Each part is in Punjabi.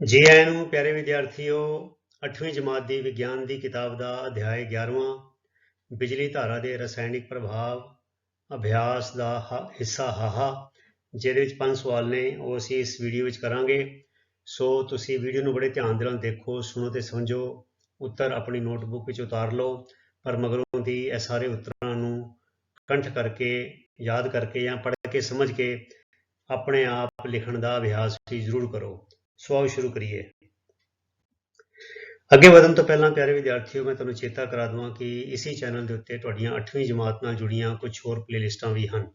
ਜੀ ਆਇਆਂ ਨੂੰ, ਪਿਆਰੇ ਵਿਦਿਆਰਥੀਓ 8ਵੀਂ ਜਮਾਤ ਦੀ ਵਿਗਿਆਨ ਦੀ ਕਿਤਾਬ ਦਾ ਅਧਿਆਇ 11ਵਾਂ ਬਿਜਲੀ ਧਾਰਾ ਦੇ ਰਸਾਇਣਿਕ ਪ੍ਰਭਾਵ, ਅਭਿਆਸ ਦਾ ਹਿੱਸਾ ਹਾਹਾ, ਜਿਹਦੇ ਵਿੱਚ ਪੰਜ ਸਵਾਲ ਨੇ, ਉਹ ਅਸੀਂ ਇਸ ਵੀਡੀਓ ਵਿੱਚ ਕਰਾਂਗੇ। ਸੋ ਤੁਸੀਂ ਵੀਡੀਓ ਨੂੰ ਬੜੇ ਧਿਆਨ ਦੇ ਨਾਲ ਦੇਖੋ, ਸੁਣੋ ਤੇ ਸਮਝੋ, ਉੱਤਰ ਆਪਣੀ ਨੋਟਬੁੱਕ ਵਿੱਚ ਉਤਾਰ ਲਓ, ਪਰ ਮਗਰੋਂ ਦੀ ਇਹ ਸਾਰੇ ਉੱਤਰਾਂ ਨੂੰ ਕੰਠ ਕਰਕੇ, ਯਾਦ ਕਰਕੇ ਜਾਂ ਪੜ੍ਹ ਕੇ ਸਮਝ ਕੇ ਆਪਣੇ ਆਪ ਲਿਖਣ ਦਾ ਅਭਿਆਸ ਵੀ ਜ਼ਰੂਰ ਕਰੋ। ਸੋ ਆਓ ਸ਼ੁਰੂ ਕਰੀਏ। ਅੱਗੇ ਵਧਣ ਤੋਂ ਪਹਿਲਾਂ ਪਿਆਰੇ ਵਿਦਿਆਰਥੀਓ, ਮੈਂ ਤੁਹਾਨੂੰ ਚੇਤਾ ਕਰਾ ਦਵਾਂ ਕਿ ਇਸੇ ਚੈਨਲ ਦੇ ਉੱਤੇ ਤੁਹਾਡੀਆਂ 8ਵੀਂ ਜਮਾਤ ਨਾਲ ਜੁੜੀਆਂ ਕੁਝ ਹੋਰ ਪਲੇਲਿਸਟਾਂ ਵੀ ਹਨ।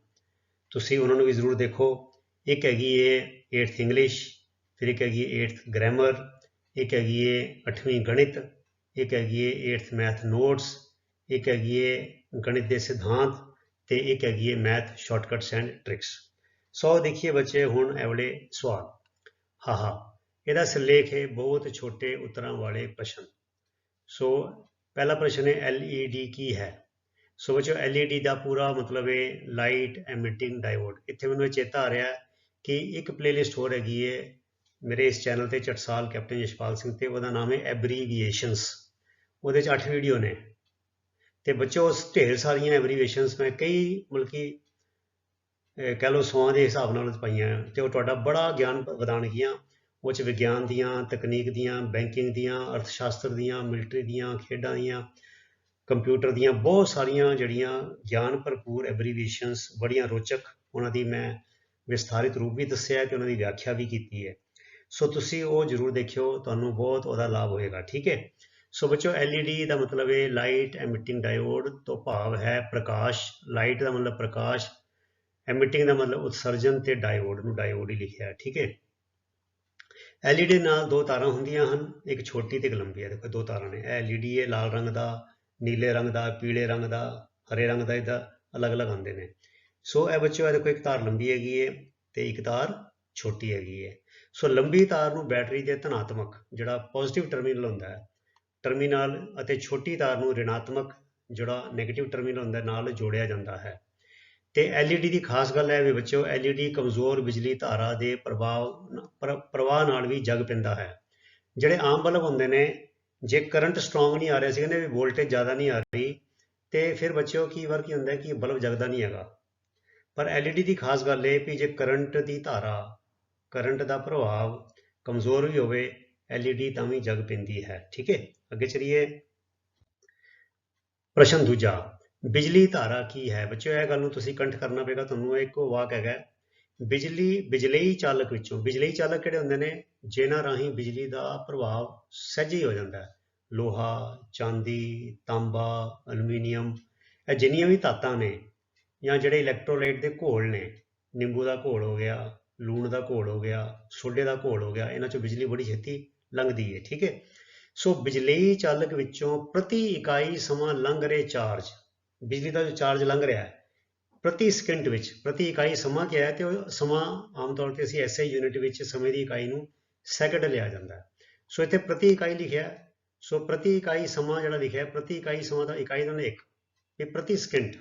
ਤੁਸੀਂ ਉਹਨਾਂ ਨੂੰ ਵੀ ਜ਼ਰੂਰ ਦੇਖੋ। ਇੱਕ ਹੈਗੀ ਏ 8th ਇੰਗਲਿਸ਼ ਫਿਰ ਇੱਕ ਹੈਗੀ ਏ 8th ਗ੍ਰਾਮਰ ਇੱਕ ਹੈਗੀ ਏ 8ਵੀਂ ਗਣਿਤ, ਇੱਕ ਹੈਗੀ ਏ 8th ਮੈਥ ਨੋਟਸ ਇੱਕ ਹੈਗੀ ਏ ਗਣਿਤ ਦੇ ਸਿਧਾਂਤ ਤੇ ਇੱਕ ਹੈਗੀ ਏ math shortcuts and tricks so ਦੇਖੀਏ ਬੱਚੇ ਹੁਣ ਇਹ ਵਾਲੇ ਸਵਾਲ ਹਾਹਾ ਇਹਦਾ ਸਿਰਲੇਖ ਹੈ ਬਹੁਤ ਛੋਟੇ ਉੱਤਰਾਂ ਵਾਲੇ ਪ੍ਰਸ਼ਨ। ਸੋ ਪਹਿਲਾ ਪ੍ਰਸ਼ਨ ਹੈ LED ਕੀ ਹੈ? ਸੋ ਬੱਚੋ LED ਦਾ ਪੂਰਾ ਮਤਲਬ ਹੈ ਲਾਈਟ ਐਮਿਟਿੰਗ ਡਾਇਓਡ ਇੱਥੇ ਮੈਨੂੰ ਇਹ ਚੇਤਾ ਆ ਰਿਹਾ ਹੈ ਕਿ ਇੱਕ ਪਲੇਲਿਸਟ ਹੋਰ ਹੈਗੀ ਹੈ ਮੇਰੇ ਇਸ ਚੈਨਲ ਤੇ ਚਟਸਾਲ ਕੈਪਟਨ ਯਸ਼ਪਾਲ ਸਿੰਘ ਤੇ, ਉਹਦਾ ਨਾਮ ਹੈ ਐਬਰੀਵੀਏਸ਼ਨਸ ਉਹਦੇ ਚ 8 ਵੀਡੀਓ ਨੇ। ਤੇ ਬੱਚੋ ਉਸ ਢੇਰ ਸਾਰੀਆਂ ਐਬਰੀਵੀਏਸ਼ਨਸ ਮੈਂ ਕਈ ਮਲਕੀ ਕਹਿ ਲਓ ਸੌਆਂ ਦੇ ਹਿਸਾਬ ਨਾਲ ਪਾਈਆਂ। ਤੇ ਉਹ ਤੁਹਾਡਾ ਬੜਾ ਗਿਆਨ ਵਧਾਣਗੀਆਂ ਉਹ ਚ ਵਿਗਿਆਨ ਦੀਆਂ, ਤਕਨੀਕ ਦੀਆਂ, ਬੈਂਕਿੰਗ ਦੀਆਂ ਅਰਥ ਸ਼ਾਸਤਰ ਦੀਆਂ, ਮਿਲਟਰੀ ਦੀਆਂ, ਖੇਡਾਂ ਦੀਆਂ, ਕੰਪਿਊਟਰ ਦੀਆਂ ਬਹੁਤ ਸਾਰੀਆਂ ਜਿਹੜੀਆਂ ਗਿਆਨ ਭਰਪੂਰ ਐਬਰੀਵੀਏਸ਼ਨਸ ਬੜੀਆਂ ਰੋਚਕ ਉਹਨਾਂ ਦੀ ਮੈਂ ਵਿਸਥਾਰਿਤ ਰੂਪ ਵੀ ਦੱਸਿਆ ਤੇ ਉਹਨਾਂ ਦੀ ਵਿਆਖਿਆ ਵੀ ਕੀਤੀ ਹੈ। ਸੋ ਤੁਸੀਂ ਉਹ ਜ਼ਰੂਰ ਦੇਖਿਓ, ਤੁਹਾਨੂੰ ਬਹੁਤ ਉਹਦਾ ਲਾਭ ਹੋਏਗਾ, ਠੀਕ ਹੈ? ਸੋ ਬੱਚੋ LED ਦਾ ਮਤਲਬ ਹੈ ਲਾਈਟ ਐਮਿਟਿੰਗ ਡਾਇਓਡ ਤੋਂ ਭਾਵ ਹੈ ਪ੍ਰਕਾਸ਼ ਲਾਈਟ ਦਾ ਮਤਲਬ ਪ੍ਰਕਾਸ਼ ਐਮਿਟਿੰਗ ਦਾ ਮਤਲਬ ਉਤਸਰਜਨ ਤੇ ਡਾਇਓਡ ਨੂੰ ਡਾਇਓਡ ਹੀ ਲਿਖਿਆ ਠੀਕ ਹੈ? LED ਨਾਲ ਦੋ ਤਾਰਾਂ ਹੁੰਦੀਆਂ ਹਨ, ਇੱਕ ਛੋਟੀ ਤੇ ਇੱਕ ਲੰਬੀ। ਹੈ ਦੇਖੋ ਦੋ ਤਾਰਾਂ ਨੇ। ਇਹ LED ਹੈ ਲਾਲ ਰੰਗ ਦਾ, ਨੀਲੇ ਰੰਗ ਦਾ, ਪੀਲੇ ਰੰਗ ਦਾ, ਹਰੇ ਰੰਗ ਦਾ ਇਹਦਾ ਅਲੱਗ-ਅਲੱਗ ਆਉਂਦੇ ਨੇ। ਸੋ ਇਹ ਬੱਚਿਓ, ਇਹ ਦੇਖੋ, ਇੱਕ ਤਾਰ ਲੰਬੀ ਹੈਗੀ ਹੈ ਤੇ ਇੱਕ ਤਾਰ ਛੋਟੀ ਹੈਗੀ ਹੈ ਸੋ ਲੰਬੀ ਤਾਰ ਨੂੰ ਬੈਟਰੀ ਦੇ ਧਨਾਤਮਕ, ਜਿਹੜਾ ਪੋਜ਼ਿਟਿਵ ਟਰਮੀਨਲ ਹੁੰਦਾ ਹੈ, ਟਰਮੀਨਲ ਅਤੇ ਛੋਟੀ ਤਾਰ ਨੂੰ ਰਿਣਾਤਮਕ, ਜਿਹੜਾ 네ਗੇਟਿਵ ਟਰਮੀਨਲ ਹੁੰਦਾ, ਨਾਲ ਜੋੜਿਆ ਜਾਂਦਾ ਹੈ। ਤੇ LED ਦੀ ਖਾਸ ਗੱਲ ਹੈ ਵੀ ਬੱਚਿਓ LED ਕਮਜ਼ੋਰ ਬਿਜਲੀ ਧਾਰਾ ਦੇ ਪ੍ਰਭਾਵ ਪ੍ਰ- ਪ੍ਰਵਾਹ ਨਾਲ ਵੀ ਜਗ ਪੈਂਦਾ ਹੈ। ਜਿਹੜੇ ਆਮ ਬਲਬ ਹੁੰਦੇ ਨੇ, ਜੇ ਕਰੰਟ ਸਟਰੋਂਗ ਨਹੀਂ ਆ ਰਿਹਾ ਸੀ ਕਹਿੰਦੇ ਵੀ ਵੋਲਟੇਜ ਜ਼ਿਆਦਾ ਨਹੀਂ ਆ ਰਹੀ, ਤੇ ਫਿਰ ਬੱਚਿਓ ਕੀ ਵਾਰ ਕੀ ਹੁੰਦਾ ਕਿ ਬਲਬ ਜਗਦਾ ਨਹੀਂ ਹੈਗਾ। ਪਰ LED ਦੀ ਖਾਸ ਗੱਲ ਇਹ ਵੀ ਜੇ ਕਰੰਟ ਦੀ ਧਾਰਾ, ਕਰੰਟ ਦਾ ਪ੍ਰਭਾਵ ਕਮਜ਼ੋਰ ਵੀ ਹੋਵੇ LED ਤਾਂ ਵੀ ਜਗ ਪੈਂਦੀ ਹੈ। ਠੀਕ ਹੈ? ਅੱਗੇ ਚਲੀਏ। ਪ੍ਰਸ਼ਨ ਦੂਜਾ ਬਿਜਲੀ ਧਾਰਾ ਕੀ ਹੈ? ਬੱਚਿਓ, ਇਹ ਗੱਲ ਨੂੰ ਤੁਸੀਂ ਕੰਠ ਕਰਨਾ ਪਏਗਾ, ਤੁਹਾਨੂੰ ਇਹ ਇੱਕੋ ਵਾਕ ਹੈਗਾ ਹੈ। ਬਿਜਲੀ, ਬਿਜਲਈ ਚਾਲਕ ਵਿੱਚੋਂ, ਬਿਜਲਈ ਚਾਲਕ ਕਿਹੜੇ ਹੁੰਦੇ ਨੇ? ਜਿਨ੍ਹਾਂ ਰਾਹੀਂ ਬਿਜਲੀ ਦਾ ਪ੍ਰਭਾਵ ਸਹਿਜੇ ਹੀ ਹੋ ਜਾਂਦਾ ਹੈ। ਲੋਹਾ, ਚਾਂਦੀ, ਤਾਂਬਾ, ਅਲੂਮੀਨੀਅਮ, ਇਹ ਜਿੰਨੀਆਂ ਵੀ ਧਾਤਾਂ ਨੇ, ਜਾਂ ਜਿਹੜੇ ਇਲੈਕਟ੍ਰੋਲਾਈਟ ਦੇ ਘੋਲ ਨੇ, ਨਿੰਬੂ ਦਾ ਘੋਲ ਹੋ ਗਿਆ, ਲੂਣ ਦਾ ਘੋਲ ਹੋ ਗਿਆ, ਸੋਡੇ ਦਾ ਘੋਲ ਹੋ ਗਿਆ, ਇਹਨਾਂ ਚੋਂ ਬਿਜਲੀ ਬੜੀ ਛੇਤੀ ਲੰਘਦੀ ਹੈ ਠੀਕ ਹੈ ਸੋ ਬਿਜਲਈ ਚਾਲਕ ਵਿੱਚੋਂ ਪ੍ਰਤੀ ਇਕਾਈ ਸਮਾਂ ਲੰਘ ਰਹੇ ਚਾਰਜ। ਬਿਜਲੀ ਦਾ ਜੋ ਚਾਰਜ ਲੰਘ ਰਿਹਾ ਹੈ, ਪ੍ਰਤੀ ਸਕਿੰਟ ਵਿੱਚ, ਪ੍ਰਤੀ ਇਕਾਈ ਸਮਾਂ ਕੀ ਹੈ ਤੇ ਉਹ ਸਮਾਂ ਆਮ ਤੌਰ ਤੇ ਅਸੀਂ ਐਸਆਈ ਯੂਨਿਟ ਵਿੱਚ ਸਮੇਂ ਦੀ ਇਕਾਈ ਨੂੰ ਸੈਕਿੰਡ ਲਿਆ ਜਾਂਦਾ ਹੈ। ਸੋ ਇੱਥੇ ਪ੍ਰਤੀ ਇਕਾਈ ਲਿਖਿਆ ਸੋ ਪ੍ਰਤੀ ਇਕਾਈ ਸਮਾਂ ਜਿਹੜਾ ਲਿਖਿਆ ਪ੍ਰਤੀ ਇਕਾਈ ਸਮਾਂ ਦਾ ਇਕਾਈ ਦਾ ਇੱਕ ਇਹ ਪ੍ਰਤੀ ਸਕਿੰਟ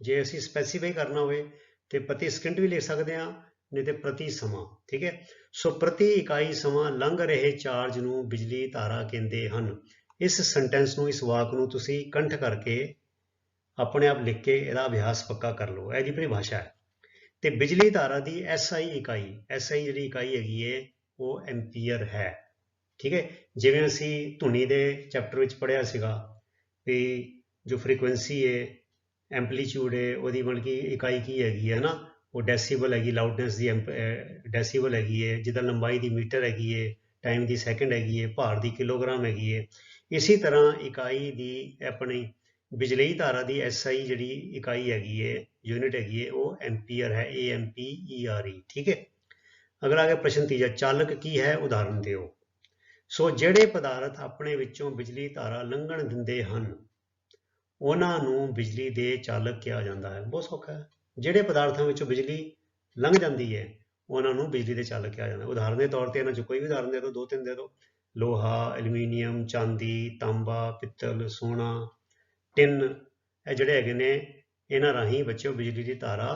ਜੇ ਅਸੀਂ ਸਪੈਸੀਫਾਈ ਕਰਨਾ ਹੋਵੇ ਤੇ ਪ੍ਰਤੀ ਸਕਿੰਟ ਵੀ ਲਿਖ ਸਕਦੇ ਹਾਂ, ਨਹੀਂ ਤੇ ਪ੍ਰਤੀ ਸਮਾਂ, ਠੀਕ ਹੈ? ਸੋ ਪ੍ਰਤੀ ਇਕਾਈ ਸਮਾਂ ਲੰਘ ਰਹੇ ਚਾਰਜ ਨੂੰ ਬਿਜਲੀ ਧਾਰਾ ਕਹਿੰਦੇ ਹਨ। ਇਸ ਸੈਂਟੈਂਸ ਨੂੰ, ਇਸ ਵਾਕ ਨੂੰ ਤੁਸੀਂ ਕੰਠ ਕਰਕੇ ਆਪਣੇ ਆਪ ਲਿਖ ਕੇ ਇਹਦਾ ਅਭਿਆਸ ਪੱਕਾ ਕਰ ਲਓ, ਇਹ ਦੀ ਪਰਿਭਾਸ਼ਾ ਹੈ। ਤੇ ਬਿਜਲੀ ਧਾਰਾ ਦੀ ਐਸਆਈ ਇਕਾਈ ਐਸਆਈ ਜਿਹੜੀ ਇਕਾਈ ਹੈਗੀ ਹੈ ਉਹ ਐਂਪੀਅਰ ਹੈ। ਠੀਕ ਹੈ? ਜਿਵੇਂ ਅਸੀਂ ਧੁਨੀ ਦੇ ਚੈਪਟਰ ਵਿੱਚ ਪੜ੍ਹਿਆ ਸੀਗਾ ਵੀ ਜੋ ਫ੍ਰੀਕੁਐਂਸੀ ਹੈ ਐਂਪਲੀਟਿਊਡ ਹੈ ਉਹਦੀ ਮਤਲਬ ਕਿ ਇਕਾਈ ਕੀ ਹੈਗੀ ਹੈ ਨਾ ਉਹ ਡੈਸੀਬਲ ਹੈਗੀ ਲਾਊਡਨੈਸ ਦੀ ਡੈਸੀਬਲ ਹੈਗੀ ਹੈ ਜਿਹਦਾ ਲੰਬਾਈ ਦੀ ਮੀਟਰ ਹੈਗੀ ਹੈ ਟਾਈਮ ਦੀ ਸੈਕਿੰਡ ਹੈਗੀ ਹੈ ਭਾਰ ਦੀ ਕਿਲੋਗ੍ਰਾਮ ਹੈਗੀ ਹੈ ਇਸੇ ਤਰ੍ਹਾਂ ਇਕਾਈ ਦੀ ਆਪਣੀ ਬਿਜਲਈ ਧਾਰਾ ਦੀ ਐਸਆਈ ਜਿਹੜੀ ਇਕਾਈ ਹੈਗੀ ਹੈ ਯੂਨਿਟ ਹੈਗੀ ਹੈ ਉਹ ਐਂਪੀਅਰ ਹੈ A M P E R E ਠੀਕ ਹੈ ਅਗਲਾ ਆ ਪ੍ਰਸ਼ਨ ਤੀਜਾ, ਚਾਲਕ ਕੀ ਹੈ? ਉਦਾਹਰਨ ਦਿਓ। ਸੋ ਜਿਹੜੇ ਪਦਾਰਥ ਆਪਣੇ ਵਿੱਚੋਂ ਬਿਜਲੀ ਧਾਰਾ ਲੰਘਣ ਦਿੰਦੇ ਹਨ, ਉਹਨਾਂ ਨੂੰ ਬਿਜਲੀ ਦੇ ਚਾਲਕ ਕਿਹਾ ਜਾਂਦਾ ਹੈ। ਬਹੁਤ ਸੌਖਾ ਹੈ। ਜਿਹੜੇ ਪਦਾਰਥਾਂ ਵਿੱਚੋਂ ਬਿਜਲੀ ਲੰਘ ਜਾਂਦੀ ਹੈ ਉਹਨਾਂ ਨੂੰ ਬਿਜਲੀ ਦੇ ਚਾਲਕ ਕਿਹਾ ਜਾਂਦਾ ਉਦਾਹਰਨ ਦੇ ਤੌਰ ਤੇ ਇਹਨਾਂ 'ਚ ਕੋਈ ਵੀ ਉਦਾਹਰਨ ਦੇ ਦਿਓ, ਦੋ ਤਿੰਨ ਦੇ ਦਿਓ। ਲੋਹਾ ਐਲੂਮੀਨੀਅਮ ਚਾਂਦੀ, ਤਾਂਬਾ, ਪਿੱਤਲ, ਸੋਨਾ ਟਿਨ ਇਹ ਜਿਹੜੇ ਹੈਗੇ ਨੇ, ਇਹਨਾਂ ਰਾਹੀਂ ਬੱਚਿਓ ਬਿਜਲੀ ਦੀ ਧਾਰਾ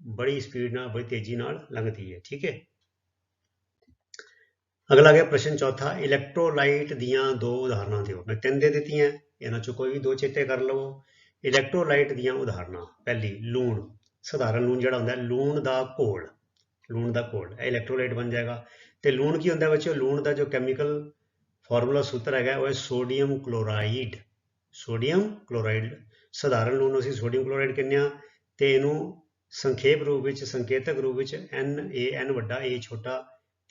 ਬੜੀ ਸਪੀਡ ਨਾਲ, ਬੜੀ ਤੇਜ਼ੀ ਨਾਲ ਲੰਘਦੀ ਹੈ, ਠੀਕ ਹੈ? ਅਗਲਾ ਗਿਆ ਪ੍ਰਸ਼ਨ ਚੌਥਾ ਇਲੈਕਟ੍ਰੋਲਾਈਟ ਦੀਆਂ ਦੋ ਉਦਾਹਰਨਾਂ ਦਿਓ। ਮੈਂ ਤਿੰਨ ਦੇ ਦਿੱਤੀਆਂ, ਇਹਨਾਂ ਚੋਂ ਕੋਈ ਵੀ ਦੋ ਚੇਤੇ ਕਰ ਲਵੋ। ਇਲੈਕਟ੍ਰੋਲਾਈਟ ਦੀਆਂ ਉਦਾਹਰਨਾਂ, ਪਹਿਲੀ, ਲੂਣ, ਸਧਾਰਨ ਲੂਣ ਜਿਹੜਾ ਹੁੰਦਾ, ਲੂਣ ਦਾ ਘੋਲ, ਲੂਣ ਦਾ ਘੋਲ, ਇਹ ਇਲੈਕਟ੍ਰੋਲਾਈਟ ਬਣ ਜਾਏਗਾ। ਤੇ ਲੂਣ ਕੀ ਹੁੰਦਾ ਬੱਚਿਓ? ਲੂਣ ਦਾ ਜੋ ਕੈਮੀਕਲ ਫਾਰਮੂਲਾ ਸੂਤਰ ਹੈਗਾ, ਉਹ ਹੈ ਸੋਡੀਅਮ ਕਲੋਰਾਈਡ ਸੋਡੀਅਮ ਕਲੋਰਾਈਡ, ਸਧਾਰਨ ਲੂਣ ਨੂੰ ਅਸੀਂ ਸੋਡੀਅਮ ਕਲੋਰਾਈਡ ਕਹਿੰਦੇ ਆ ਤੇ ਇਹਨੂੰ ਸੰਖੇਪ ਰੂਪ ਵਿੱਚ, ਸੰਕੇਤਕ ਰੂਪ ਵਿੱਚ NaN ਵੱਡਾ, A ਛੋਟਾ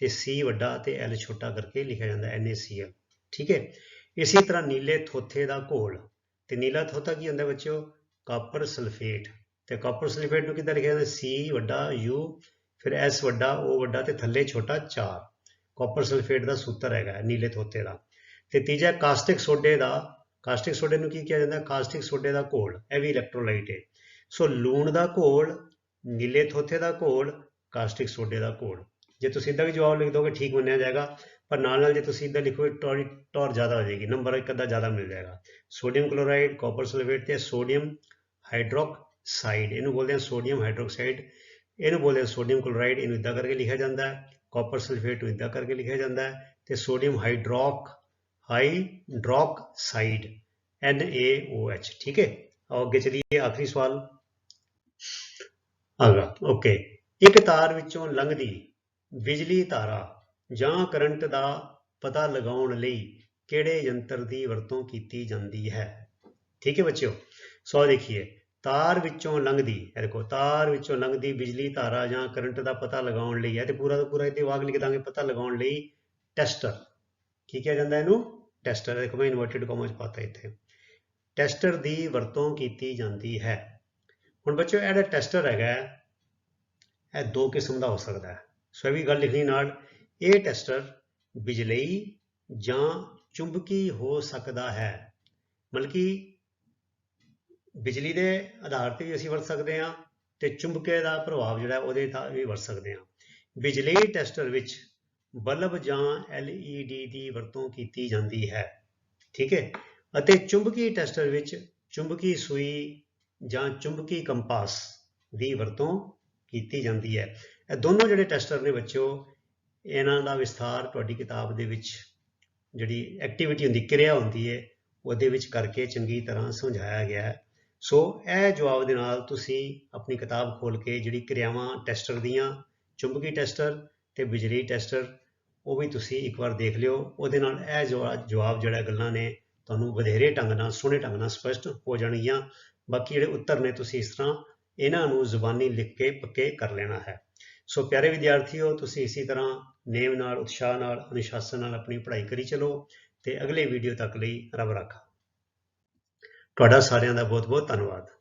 ਤੇ C ਵੱਡਾ ਤੇ L ਛੋਟਾ ਕਰਕੇ ਲਿਖਿਆ ਜਾਂਦਾ ਹੈ NaCl ਠੀਕ ਹੈ? ਇਸੇ ਤਰ੍ਹਾਂ ਨੀਲੇ ਥੋਥੇ ਦਾ ਘੋਲ ਤੇ ਨੀਲਾ ਥੋਥਾ ਕੀ ਹੁੰਦਾ ਬੱਚਿਓ? ਕਾਪਰ ਸਲਫੇਟ ਤੇ ਕਾਪਰ ਸਲਫੇਟ ਨੂੰ ਕਿੱਦਾਂ ਲਿਖਿਆ ਜਾਂਦਾ? C ਵੱਡਾ, U, ਫਿਰ S ਵੱਡਾ, O ਵੱਡਾ ਤੇ ਥੱਲੇ ਛੋਟਾ 4 ਕਾਪਰ ਸਲਫੇਟ ਦਾ ਸੂਤਰ ਹੈਗਾ ਨੀਲੇ ਥੋਥੇ ਦਾ ਤੇ ਤੀਜਾ ਕਾਸਟਿਕ ਸੋਡੇ ਦਾ ਕਾਸਟਿਕ ਸੋਡੇ ਨੂੰ ਕੀ ਕਿਹਾ ਜਾਂਦਾ? ਕਾਸਟਿਕ ਸੋਡੇ ਦਾ ਘੋਲ, ਇਹ ਵੀ ਇਲੈਕਟ੍ਰੋਲਾਈਟ ਹੈ। ਸੋ ਲੂਣ ਦਾ ਘੋਲ, ਨੀਲੇ ਥੋਥੇ ਦਾ ਘੋਲ ਕਾਸਟਿਕ ਸੋਡੇ ਦਾ ਘੋਲ। ਜੇ ਤੁਸੀਂ ਇਦਾਂ ਵੀ ਜਵਾਬ ਲਿਖ ਦੋਗੇ, ਠੀਕ ਮੰਨਿਆ ਜਾਏਗਾ। ਪਰ ਨਾਲ ਨਾਲ ਜੇ ਤੁਸੀਂ ਇਦਾਂ ਲਿਖੋਗੇ, ਟੌਰ ਟੌਰ ਜ਼ਿਆਦਾ ਹੋ ਜਾਏਗੀ ਨੰਬਰ ਇੱਕ ਅੱਧਾ ਜ਼ਿਆਦਾ ਮਿਲ ਜਾਏਗਾ। ਸੋਡੀਅਮ ਕਲੋਰਾਈਡ ਕਾਪਰ ਸਲਫੇਟ ਤੇ ਸੋਡੀਅਮ ਹਾਈਡਰੋਕਸਾਈਡ ਇਹਨੂੰ ਬੋਲਦੇ ਆ ਸੋਡੀਅਮ ਹਾਈਡਰੋਕਸਾਈਡ ਇਹਨੂੰ ਬੋਲਦੇ ਆ ਸੋਡੀਅਮ ਕਲੋਰਾਈਡ ਇਹਨੂੰ ਇਦਾਂ ਕਰਕੇ ਲਿਖਿਆ ਜਾਂਦਾ ਹੈ। ਕਾਪਰ ਸਲਫੇਟ ਨੂੰ ਇਦਾਂ ਕਰਕੇ ਲਿਖਿਆ ਜਾਂਦਾ ਹੈ। ਤੇ ਸੋਡੀਅਮ ਹਾਈਡਰੋਕ ਹਾਈਡਰੋਕਸਾਈਡ NaOH ਠੀਕ ਹੈ ਆਓ ਅੱਗੇ ਚਲੀਏ ਆਖਰੀ ਸਵਾਲ ਆਗਾ ਓਕੇ ਇੱਕ ਤਾਰ ਵਿੱਚੋਂ ਲੰਘਦੀ ਬਿਜਲੀ ਧਾਰਾ ਜਾਂ ਕਰੰਟ ਦਾ ਪਤਾ ਲਗਾਉਣ ਲਈ ਕਿਹੜੇ ਯੰਤਰ ਦੀ ਵਰਤੋਂ ਕੀਤੀ ਜਾਂਦੀ ਹੈ ਠੀਕ ਹੈ ਬੱਚਿਓ ਸੋ ਦੇਖੀਏ ਤਾਰ ਵਿੱਚੋਂ ਲੰਘਦੀ ਇਹ ਦੇਖੋ ਤਾਰ ਵਿੱਚੋਂ ਲੰਘਦੀ ਬਿਜਲੀ ਧਾਰਾ ਜਾਂ ਕਰੰਟ ਦਾ ਪਤਾ ਲਗਾਉਣ ਲਈ ਹੈ ਤੇ ਪੂਰਾ ਦਾ ਪੂਰਾ ਇਹਦੇ ਵਾਕ ਲਿਖ ਦਾਂਗੇ ਪਤਾ ਲਗਾਉਣ ਲਈ ਟੈਸਟਰ ਕੀ ਕਿਹਾ ਜਾਂਦਾ ਇਹਨੂੰ? ਟੈਸਟਰ ਦੇਖੋ ਮੈਂ ਇਨਵਰਟਡ ਕਾਮਾ ਚ ਪਾਤਾ ਇੱਥੇ। ਟੈਸਟਰ ਦੀ ਵਰਤੋਂ ਕੀਤੀ ਜਾਂਦੀ ਹੈ। ਹੁਣ ਬੱਚਿਓ ਇਹ ਜਿਹੜਾ ਟੈਸਟਰ ਹੈਗਾ। ਇਹ ਦੋ ਕਿਸਮ ਦਾ ਹੋ ਸਕਦਾ ਹੈ। ਸੋ ਇਹ ਵੀ ਗੱਲ ਲਿਖਣੀ ਨਾਲ, ਇਹ ਟੈਸਟਰ ਬਿਜਲਈ ਜਾਂ ਚੁੰਬਕੀ ਹੋ ਸਕਦਾ ਹੈ। ਮਤਲਬ ਕਿ ਬਿਜਲੀ ਦੇ ਆਧਾਰ ਤੇ ਵੀ ਅਸੀਂ ਵਰਤ ਸਕਦੇ ਹਾਂ ਤੇ ਚੁੰਬਕੇ ਦਾ ਪ੍ਰਭਾਵ ਜਿਹੜਾ, ਉਹਦੇ ਤਾਂ ਵੀ ਵਰਤ ਸਕਦੇ ਹਾਂ। ਬਿਜਲਈ ਟੈਸਟਰ ਵਿੱਚ ਬਲਬ ਜਾਂ LED ਦੀ ਵਰਤੋਂ ਕੀਤੀ ਜਾਂਦੀ ਹੈ। ਠੀਕ ਹੈ? ਅਤੇ ਚੁੰਬਕੀ ਟੈਸਟਰ ਵਿੱਚ ਚੁੰਬਕੀ ਸੂਈ ਜਾਂ ਚੁੰਬਕੀ ਕੰਪਾਸ ਦੀ ਵਰਤੋਂ ਕੀਤੀ ਜਾਂਦੀ ਹੈ। ਇਹ ਦੋਨੋਂ ਜਿਹੜੇ ਟੈਸਟਰ ਨੇ ਬੱਚਿਓ, ਇਹਨਾਂ ਦਾ ਵਿਸਥਾਰ ਤੁਹਾਡੀ ਕਿਤਾਬ ਦੇ ਵਿੱਚ ਜਿਹੜੀ ਐਕਟੀਵਿਟੀ ਹੁੰਦੀ, ਕਿਰਿਆ ਹੁੰਦੀ ਹੈ, ਉਹਦੇ ਵਿੱਚ ਕਰਕੇ ਚੰਗੀ ਤਰ੍ਹਾਂ ਸਮਝਾਇਆ ਗਿਆ ਹੈ। ਸੋ ਇਹ ਜਵਾਬ ਦੇ ਨਾਲ ਤੁਸੀਂ ਆਪਣੀ ਕਿਤਾਬ ਖੋਲ ਕੇ ਜਿਹੜੀ ਕਿਰਿਆਵਾਂ ਟੈਸਟਰ ਦੀਆਂ, ਚੁੰਬਕੀ ਟੈਸਟਰ ਤੇ ਬਿਜਲੀ ਟੈਸਟਰ ਉਹ ਵੀ ਤੁਸੀਂ ਇੱਕ ਵਾਰ ਦੇਖ ਲਿਓ। ਉਹਦੇ ਨਾਲ ਇਹ ਜਵਾ- ਜਵਾਬ ਜਿਹੜਾ ਗੱਲਾਂ ਨੇ, ਤੁਹਾਨੂੰ ਵਧੇਰੇ ਢੰਗ ਨਾਲ, ਸੋਹਣੇ ਢੰਗ ਨਾਲ ਸਪਸ਼ਟ ਹੋ ਜਾਣਗੀਆਂ। ਬਾਕੀ ਜਿਹੜੇ ਉੱਤਰ ਨੇ ਤੁਸੀਂ ਇਸ ਤਰ੍ਹਾਂ ਇਹਨਾਂ ਨੂੰ ਜ਼ੁਬਾਨੀ ਲਿਖ ਕੇ ਪੱਕੇ ਕਰ ਲੈਣਾ ਹੈ। ਸੋ ਪਿਆਰੇ ਵਿਦਿਆਰਥੀਓ, ਤੁਸੀਂ ਇਸੇ ਤਰ੍ਹਾਂ ਨੇਮ ਨਾਲ, ਉਤਸ਼ਾਹ ਨਾਲ, ਅਨੁਸ਼ਾਸਨ ਨਾਲ ਆਪਣੀ ਪੜ੍ਹਾਈ ਕਰੀ ਚਲੋ ਤੇ ਅਗਲੇ ਵੀਡੀਓ ਤੱਕ ਲਈ ਰੱਬ ਰਾਖਾ। ਤੁਹਾਡਾ ਸਾਰਿਆਂ ਦਾ ਬਹੁਤ ਬਹੁਤ ਧੰਨਵਾਦ।